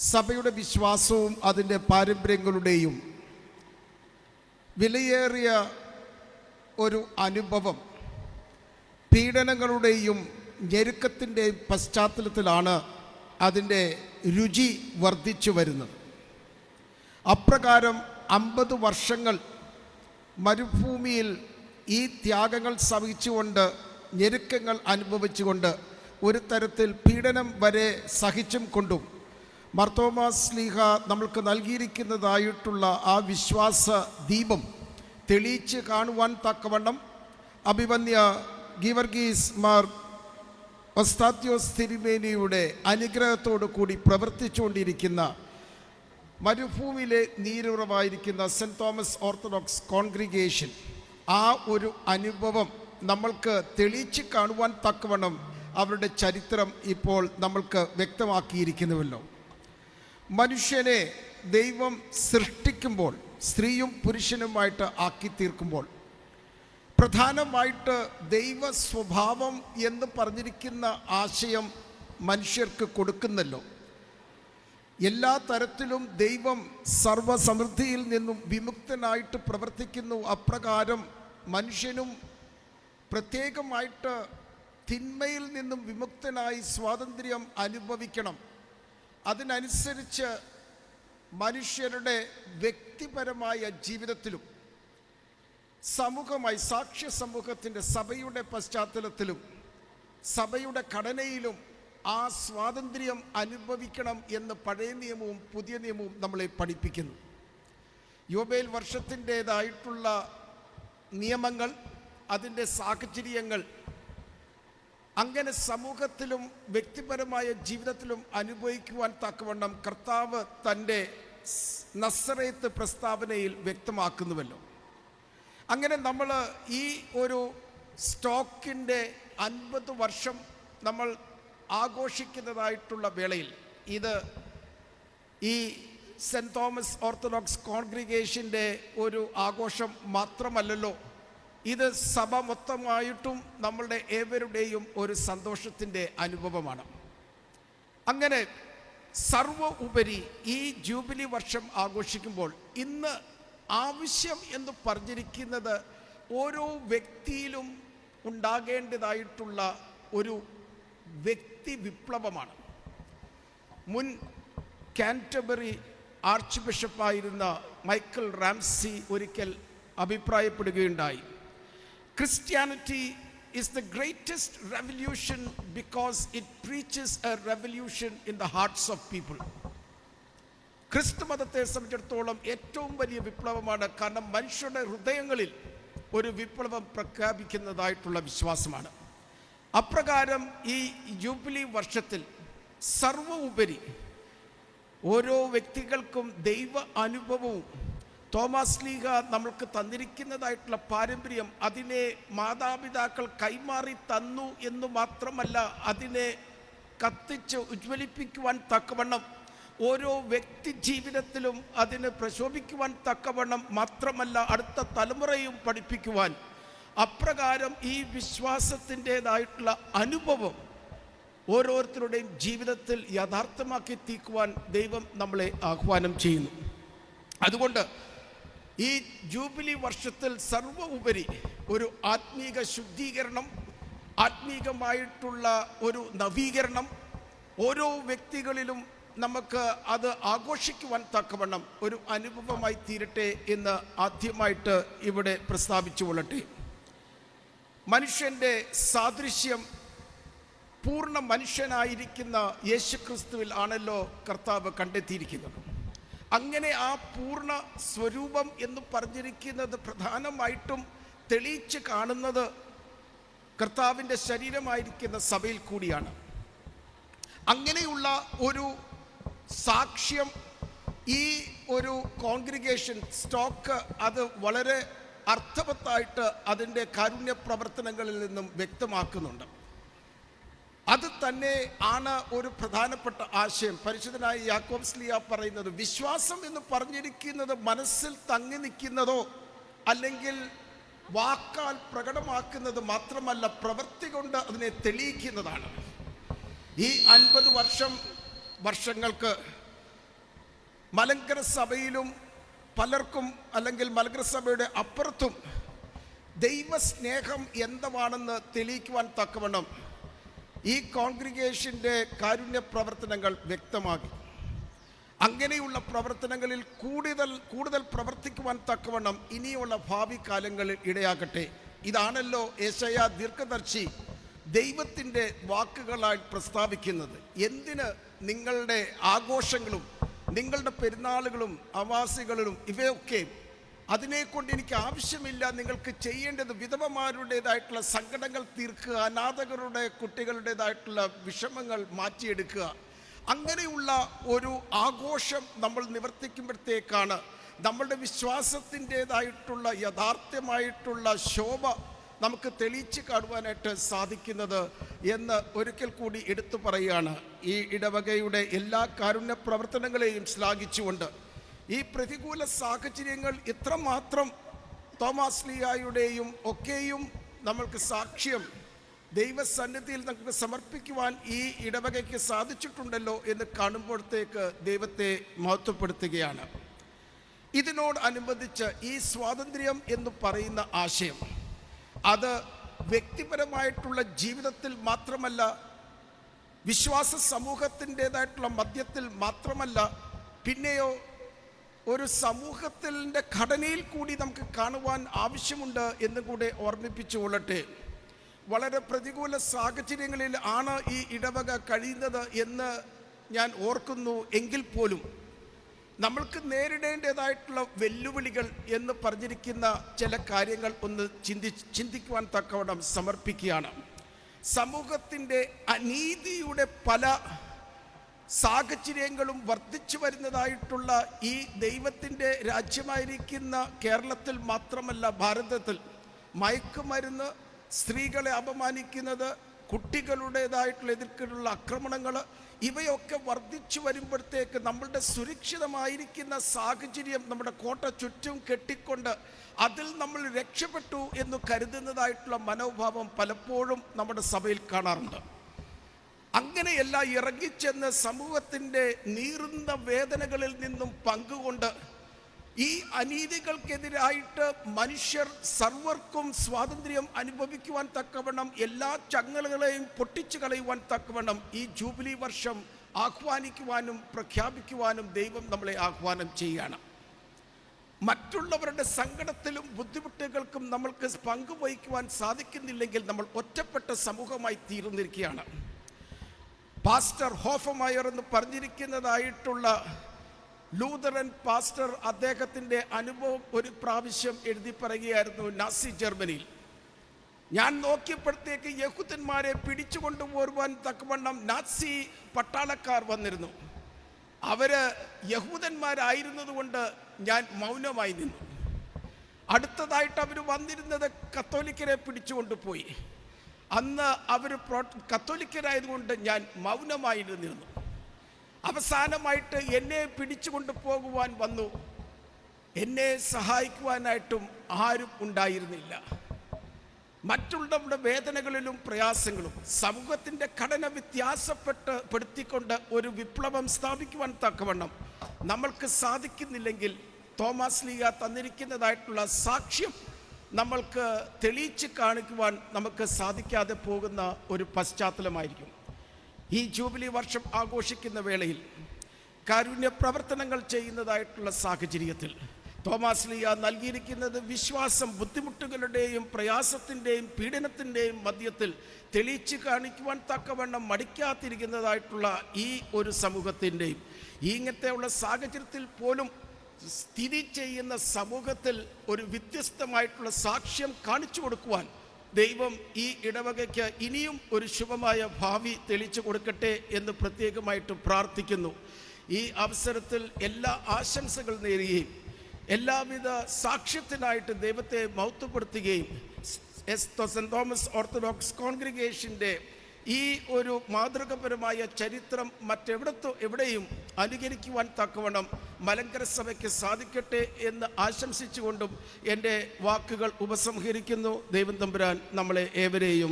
സഭയുടെ വിശ്വാസവും അതിന്റെ പാരമ്പര്യങ്ങളുടെയും വിലയേറിയ ഒരു അനുഭവം പീഡനങ്ങളുടെയും ഞെരുക്കത്തിന്റെയും പശ്ചാത്തലത്തിലാണ് അതിന്റെ രുചി വർദ്ധിച്ചു വരുന്നത്. അപ്രകാരം അമ്പത് വർഷങ്ങൾ മരുഭൂമിയിൽ ഈ ത്യാഗങ്ങൾ സഹിച്ചുകൊണ്ട് ഞെരുക്കങ്ങൾ അനുഭവിച്ചുകൊണ്ട് ഒരു തരത്തിൽ പീഡനം വരെ സഹിച്ചും കൊണ്ടും മർത്തോമാസ് ലീഹ നമ്മൾക്ക് നൽകിയിരിക്കുന്നതായിട്ടുള്ള ആ വിശ്വാസ ദീപം തെളിയിച്ച് കാണുവാൻ തക്കവണ്ണം അഭിമന്യ ഗീവർഗീസ് മാർ ഒസ്താത്യോസ് തിരുമേനിയുടെ അനുഗ്രഹത്തോടു കൂടി പ്രവർത്തിച്ചുകൊണ്ടിരിക്കുന്ന മരുഭൂമിയിലെ നീരുറവായിരിക്കുന്ന സെന്റ് തോമസ് ഓർത്തഡോക്സ് കോൺഗ്രിഗേഷൻ ആ ഒരു അനുഭവം നമ്മൾക്ക് തെളിയിച്ച് കാണുവാൻ തക്കവണ്ണം അവരുടെ ചരിത്രം ഇപ്പോൾ നമ്മൾക്ക് വ്യക്തമാക്കിയിരിക്കുന്നുവല്ലോ. മനുഷ്യനെ ദൈവം സൃഷ്ടിക്കുമ്പോൾ സ്ത്രീയും പുരുഷനുമായിട്ട് ആക്കി തീർക്കുമ്പോൾ പ്രധാനമായിട്ട് ദൈവ സ്വഭാവം എന്ന് പറഞ്ഞിരിക്കുന്ന ആശയം മനുഷ്യർക്ക് കൊടുക്കുന്നല്ലോ. എല്ലാ തരത്തിലും ദൈവം സർവസമൃദ്ധിയിൽ നിന്നും വിമുക്തനായിട്ട് പ്രവർത്തിക്കുന്നു. അപ്രകാരം മനുഷ്യനും പ്രത്യേകമായിട്ട് തിന്മയിൽ നിന്നും വിമുക്തനായി സ്വാതന്ത്ര്യം അനുഭവിക്കണം. അതിനനുസരിച്ച് മനുഷ്യരുടെ വ്യക്തിപരമായ ജീവിതത്തിലും സമൂഹമായി സാക്ഷ്യ സമൂഹത്തിന്റെ സഭയുടെ പശ്ചാത്തലത്തിലും സഭയുടെ ഘടനയിലും ആ സ്വാതന്ത്ര്യം അനുഭവിക്കണം എന്ന് പഴയ നിയമവും പുതിയ നിയമവും നമ്മളെ പഠിപ്പിക്കുന്നു. യോബേൽ വർഷത്തിന്റേതായിട്ടുള്ള നിയമങ്ങൾ അതിന്റെ സാഹചര്യങ്ങൾ അങ്ങനെ സമൂഹത്തിലും വ്യക്തിപരമായ ജീവിതത്തിലും അനുഭവിക്കുവാൻ തക്കവണ്ണം കർത്താവ് തന്റെ നസ്രയത്ത് പ്രസ്താവനയിൽ വ്യക്തമാക്കുന്നുവല്ലോ. അങ്ങനെ നമ്മൾ ഈ ഒരു സ്റ്റോക്കിന്റെ അൻപത് വർഷം നമ്മൾ ആഘോഷിക്കുന്നതായിട്ടുള്ള വേളയിൽ ഇത് ഈ സെന്റ് തോമസ് ഓർത്തഡോക്സ് കോൺഗ്രിഗേഷന്റെ ഒരു ആഘോഷം മാത്രമല്ലല്ലോ ഇത് സഭ മൊത്തമായിട്ടും നമ്മളുടെ ഏവരുടെയും ഒരു സന്തോഷത്തിന്റെ അനുഭവമാണ്. അങ്ങനെ സർവ ഉപരി ഈ ജൂബിലി വർഷം ആഘോഷിക്കുമ്പോൾ ഇന്ന് ആവശ്യം എന്ന് പറഞ്ഞിരിക്കുന്നത് ഓരോ വ്യക്തിയിലും ഉണ്ടാകേണ്ടതായിട്ടുള്ള ഒരു വ്യക്തി വിപ്ലവമാണ്. മുൻ കാന്റബറി ആർച്ച് ബിഷപ്പായിരുന്ന മൈക്കിൾ റാംസി ഒരിക്കൽ അഭിപ്രായപ്പെടുകയുണ്ടായി. Christianity is the greatest revolution because it preaches a revolution in the hearts of people. ക്രിസ്തു മതത്തെ സംബന്ധിച്ചിടത്തോളം ഏറ്റവും വലിയ വിപ്ലവമാണ് കാരണം മനുഷ്യരുടെ ഹൃദയങ്ങളിൽ ഒരു വിപ്ലവം പ്രഖ്യാപിക്കുന്നതായിട്ടുള്ള വിശ്വാസമാണ് അപ്രകാരം ഈ ജൂബിലി വർഷത്തിൽ സർവ ഉപരി ഓരോ വ്യക്തികൾക്കും ദൈവ അനുഭവവും തോമസ് ലീഗ നമ്മൾക്ക് തന്നിരിക്കുന്നതായിട്ടുള്ള പാരമ്പര്യം അതിനെ മാതാപിതാക്കൾ കൈമാറി തന്നു എന്ന് മാത്രമല്ല അതിനെ കത്തിച്ച് ഉജ്വലിപ്പിക്കുവാൻ തക്കവണ്ണം ഓരോ വ്യക്തി ജീവിതത്തിലും അതിന് പ്രശോഭിക്കുവാൻ തക്കവണ്ണം മാത്രമല്ല അടുത്ത തലമുറയും പഠിപ്പിക്കുവാൻ. അപ്രകാരം ഈ വിശ്വാസത്തിന്റെതായിട്ടുള്ള അനുഭവം ഓരോരുത്തരുടെയും ജീവിതത്തിൽ യഥാർത്ഥമാക്കി തീക്കുവാൻ ദൈവം നമ്മളെ ആഹ്വാനം ചെയ്യുന്നു. അതുകൊണ്ട് ഈ ജൂബിലി വർഷത്തിൽ സർവ ഉപരി ഒരു ആത്മീക ശുദ്ധീകരണം ആത്മീകമായിട്ടുള്ള ഒരു നവീകരണം ഓരോ വ്യക്തികളിലും നമുക്ക് അത് ആഘോഷിക്കുവാൻ തക്കവണ്ണം ഒരു അനുഭവമായി തീരട്ടെ എന്ന് ആദ്യമായിട്ട് ഇവിടെ പ്രസ്താവിച്ചു കൊള്ളട്ടെ. മനുഷ്യന്റെ സാദൃശ്യം പൂർണ മനുഷ്യനായിരിക്കുന്ന യേശുക്രിസ്തുവിൽ ആണല്ലോ കർത്താവ് കണ്ടെത്തിയിരിക്കുന്നത്. അങ്ങനെ ആ പൂർണ സ്വരൂപം എന്ന് പറഞ്ഞിരിക്കുന്നത് പ്രധാനമായിട്ടും തെളിയിച്ച് കാണുന്നത് കർത്താവിന്റെ ശരീരമായിരിക്കുന്ന സഭയിൽ കൂടിയാണ്. അങ്ങനെയുള്ള ഒരു സാക്ഷ്യം ഈ ഒരു കോൺഗ്രിഗേഷൻ സ്റ്റോക്ക് അത് വളരെ അർത്ഥവത്തായിട്ട് അതിന്റെ കാരുണ്യ പ്രവർത്തനങ്ങളിൽ നിന്നും വ്യക്തമാക്കുന്നുണ്ട്. അത് തന്നെ ആണ് ഒരു പ്രധാനപ്പെട്ട ആശയം. പരിശുദ്ധനായ യാക്കോബ് സ്ലിയ പറയുന്നത് വിശ്വാസം എന്ന് പറഞ്ഞിരിക്കുന്നത് മനസ്സിൽ തങ്ങി നിൽക്കുന്നതോ അല്ലെങ്കിൽ വാക്കാൽ പ്രകടമാക്കുന്നത് മാത്രമല്ല പ്രവൃത്തി കൊണ്ട് അതിനെ തെളിയിക്കുന്നതാണ്. ഈ അൻപത് വർഷം വർഷങ്ങൾക്ക് മലങ്കര സഭയിലും പലർക്കും അല്ലെങ്കിൽ മലങ്കര സഭയുടെ അപ്പുറത്തും ദൈവസ്നേഹം എന്താണെന്ന് തെളിയിക്കുവാൻ തക്കവണ്ണം ഈ കോൺഗ്രിഗേഷന്റെ കാരുണ്യ പ്രവർത്തനങ്ങൾ വ്യക്തമാക്കി. അങ്ങനെയുള്ള പ്രവർത്തനങ്ങളിൽ കൂടുതൽ കൂടുതൽ പ്രവർത്തിക്കുവാൻ തക്കവണ്ണം ഇനിയുള്ള ഭാവി കാലങ്ങളിൽ ഇടയാകട്ടെ. ഇതാണല്ലോ ഏശയ ദീർഘദർശി ദൈവത്തിന്റെ വാക്കുകളായി പ്രസ്താവിക്കുന്നത്. എന്തിന് നിങ്ങളുടെ ആഘോഷങ്ങളും നിങ്ങളുടെ പെരുന്നാളുകളും ആവാസികളിലും ഇവയൊക്കെ അതിനെക്കൊണ്ട് എനിക്ക് ആവശ്യമില്ല. നിങ്ങൾക്ക് ചെയ്യേണ്ടത് വിധവമാരുടേതായിട്ടുള്ള സങ്കടങ്ങൾ തീർക്കുക അനാഥകരുടെ കുട്ടികളുടേതായിട്ടുള്ള വിഷമങ്ങൾ മാറ്റിയെടുക്കുക. അങ്ങനെയുള്ള ഒരു ആഘോഷം നമ്മൾ നിവർത്തിക്കുമ്പോഴത്തേക്കാണ് നമ്മളുടെ വിശ്വാസത്തിന്റെതായിട്ടുള്ള യഥാർത്ഥമായിട്ടുള്ള ശോഭ നമുക്ക് തെളിയിച്ച് കാണുവാനായിട്ട് സാധിക്കുന്നത് എന്ന് ഒരിക്കൽ കൂടി എടുത്തു പറയുകയാണ്. ഈ ഇടവകയുടെ എല്ലാ കാരുണ്യ പ്രവർത്തനങ്ങളെയും ശ്ലാഘിച്ചുകൊണ്ട് ഈ പ്രതികൂല സാഹചര്യങ്ങൾ ഇത്രമാത്രം തോമാസ് ലിയായുടെയും ഒക്കെയും നമ്മൾക്ക് സാക്ഷ്യം ദൈവസന്നിധിയിൽ നമുക്ക് സമർപ്പിക്കുവാൻ ഈ ഇടവകയ്ക്ക് സാധിച്ചിട്ടുണ്ടല്ലോ എന്ന് കാണുമ്പോഴത്തേക്ക് ദൈവത്തെ മഹത്വപ്പെടുത്തുകയാണ്. ഇതിനോട് അനുബന്ധിച്ച് ഈ സ്വാതന്ത്ര്യം എന്ന് പറയുന്ന ആശയം അത് വ്യക്തിപരമായിട്ടുള്ള ജീവിതത്തിൽ മാത്രമല്ല വിശ്വാസ സമൂഹത്തിന്റെതായിട്ടുള്ള മദ്യത്തിൽ മാത്രമല്ല പിന്നെയോ ഒരു സമൂഹത്തിന്റെ ഘടനയിൽ കൂടി നമുക്ക് കാണുവാൻ ആവശ്യമുണ്ട് എന്നും കൂടെ ഓർമ്മിപ്പിച്ചുകൊള്ളട്ടെ വളരെ പ്രതികൂല സാഹചര്യങ്ങളിൽ ആണ് ഈ ഇടവക കഴിയുന്നത് എന്ന് ഞാൻ ഓർക്കുന്നു എങ്കിൽ പോലും നമ്മൾക്ക് നേരിടേണ്ടതായിട്ടുള്ള വെല്ലുവിളികൾ എന്ന് പറഞ്ഞിരിക്കുന്ന ചില കാര്യങ്ങൾ ഒന്ന് ചിന്തി ചിന്തിക്കുവാൻ തക്കവണ്ണം സമർപ്പിക്കുകയാണ്. സമൂഹത്തിന്റെ അനീതിയുടെ പല സാഹചര്യങ്ങളും വർദ്ധിച്ചു വരുന്നതായിട്ടുള്ള ഈ ദൈവത്തിന്റെ രാജ്യമായിരിക്കുന്ന കേരളത്തിൽ മാത്രമല്ല ഭാരതത്തിൽ മയക്കുമരുന്ന് സ്ത്രീകളെ അപമാനിക്കുന്നത് കുട്ടികളുടേതായിട്ടുള്ള എതിർക്കുള്ള ആക്രമണങ്ങൾ ഇവയൊക്കെ വർദ്ധിച്ചു വരുമ്പോഴത്തേക്ക് നമ്മളുടെ സുരക്ഷിതമായിരിക്കുന്ന സാഹചര്യം നമ്മുടെ കോട്ട ചുറ്റും കെട്ടിക്കൊണ്ട് അതിൽ നമ്മൾ രക്ഷപ്പെട്ടു എന്ന് കരുതുന്നതായിട്ടുള്ള മനോഭാവം പലപ്പോഴും നമ്മുടെ സഭയിൽ കാണാറുണ്ട്. അങ്ങനെയല്ല ഇറങ്ങിച്ചെന്ന് സമൂഹത്തിന്റെ നീറുന്ന വേദനകളിൽ നിന്നും പങ്കുകൊണ്ട് ഈ അനീതികൾക്കെതിരായിട്ട് മനുഷ്യർ സർവർക്കും സ്വാതന്ത്ര്യം അനുഭവിക്കുവാൻ തക്കവണ്ണം എല്ലാ ചങ്ങലുകളെയും പൊട്ടിച്ചു കളയുവാൻ തക്കവണ്ണം ഈ ജൂബിലി വർഷം ആഹ്വാനിക്കുവാനും പ്രഖ്യാപിക്കുവാനും ദൈവം നമ്മളെ ആഹ്വാനം ചെയ്യുകയാണ് മറ്റുള്ളവരുടെ സങ്കടത്തിലും ബുദ്ധിമുട്ടുകൾക്കും നമ്മൾക്ക് പങ്കുവഹിക്കുവാൻ സാധിക്കുന്നില്ലെങ്കിൽ നമ്മൾ ഒറ്റപ്പെട്ട സമൂഹമായി തീർന്നിരിക്കുകയാണ്. പാസ്റ്റർ ഹോഫമയർ എന്ന് പറഞ്ഞിരിക്കുന്നതായിട്ടുള്ള ലൂതറൻ പാസ്റ്റർ അദ്ദേഹത്തിന്റെ അനുഭവം ഒരു പ്രാവശ്യം എഴുതി പറയുകയായിരുന്നു നാസി ജർമ്മനിയിൽ. ഞാൻ നോക്കിയപ്പോഴത്തേക്ക് യഹൂദന്മാരെ പിടിച്ചുകൊണ്ടുപോരുവാൻ തക്കവണ്ണം നാസി പട്ടാളക്കാർ വന്നിരുന്നു. അവർ യഹൂദന്മാരായിരുന്നതുകൊണ്ട് ഞാൻ മൗനമായി നിന്നു. അടുത്തതായിട്ട് അവർ വന്നിരുന്നത് കത്തോലിക്കരെ പിടിച്ചുകൊണ്ടുപോയി അന്ന് അവർ പ്രോ കത്തോലിക്കരായതുകൊണ്ട് ഞാൻ മൗനമായിരുന്നിരുന്നു. അവസാനമായിട്ട് എന്നെ പിടിച്ചുകൊണ്ട് പോകുവാൻ വന്നു. എന്നെ സഹായിക്കുവാനായിട്ടും ആരും ഉണ്ടായിരുന്നില്ല. മറ്റുള്ളവരുടെ വേദനകളിലും പ്രയാസങ്ങളും സമൂഹത്തിന്റെ ഘടന വ്യത്യാസപ്പെട്ട് പെടുത്തിക്കൊണ്ട് ഒരു വിപ്ലവം സ്ഥാപിക്കുവാൻ തക്കവണ്ണം നമ്മൾക്ക് സാധിക്കുന്നില്ലെങ്കിൽ തോമസ് ലീഗ തന്നിരിക്കുന്നതായിട്ടുള്ള സാക്ഷ്യം നമ്മൾക്ക് തെളിയിച്ച് കാണിക്കുവാൻ നമുക്ക് സാധിക്കാതെ പോകുന്ന ഒരു പശ്ചാത്തലമായിരിക്കും. ഈ ജൂബിലി വർഷം ആഘോഷിക്കുന്ന വേളയിൽ കാരുണ്യ പ്രവർത്തനങ്ങൾ ചെയ്യുന്നതായിട്ടുള്ള സാഹചര്യത്തിൽ തോമാസ് ലിയ നൽകിയിരിക്കുന്നത് വിശ്വാസം ബുദ്ധിമുട്ടുകളുടെയും പ്രയാസത്തിന്റെയും പീഡനത്തിന്റെയും മധ്യത്തിൽ തെളിയിച്ച് കാണിക്കുവാൻ തക്കവണ്ണം മടിക്കാതിരിക്കുന്നതായിട്ടുള്ള ഈ ഒരു സമൂഹത്തിന്റെയും ഇങ്ങനത്തെയുള്ള സാഹചര്യത്തിൽ പോലും സ്ഥിതി ചെയ്യുന്ന സമൂഹത്തിൽ ഒരു വ്യത്യസ്തമായിട്ടുള്ള സാക്ഷ്യം കാണിച്ചു കൊടുക്കുവാൻ ദൈവം ഈ ഇടവകയ്ക്ക് ഇനിയും ഒരു ശുഭമായ ഭാവി തെളിച്ചു കൊടുക്കട്ടെ എന്ന് പ്രത്യേകമായിട്ട് പ്രാർത്ഥിക്കുന്നു. ഈ അവസരത്തിൽ എല്ലാ ആശംസകൾ നേരുകയും എല്ലാവിധ സാക്ഷ്യത്തിനായിട്ട് ദൈവത്തെ മൗത്വപ്പെടുത്തുകയും എസ് തോമസ് ഓർത്തഡോക്സ് കോൺഗ്രിഗേഷന്റെ ഈ ഒരു മാതൃകപരമായ ചരിത്രം മറ്റെവിടത്തോ എവിടെയും അനുകരിക്കുവാൻ തക്കവണ്ണം മലങ്കര സഭയ്ക്ക് സാധിക്കട്ടെ എന്ന് ആശംസിച്ചുകൊണ്ടും എന്റെ വാക്കുകൾ ഉപസംഹരിക്കുന്നു. ദൈവം തമ്പുരാൻ നമ്മളെ ഏവരെയും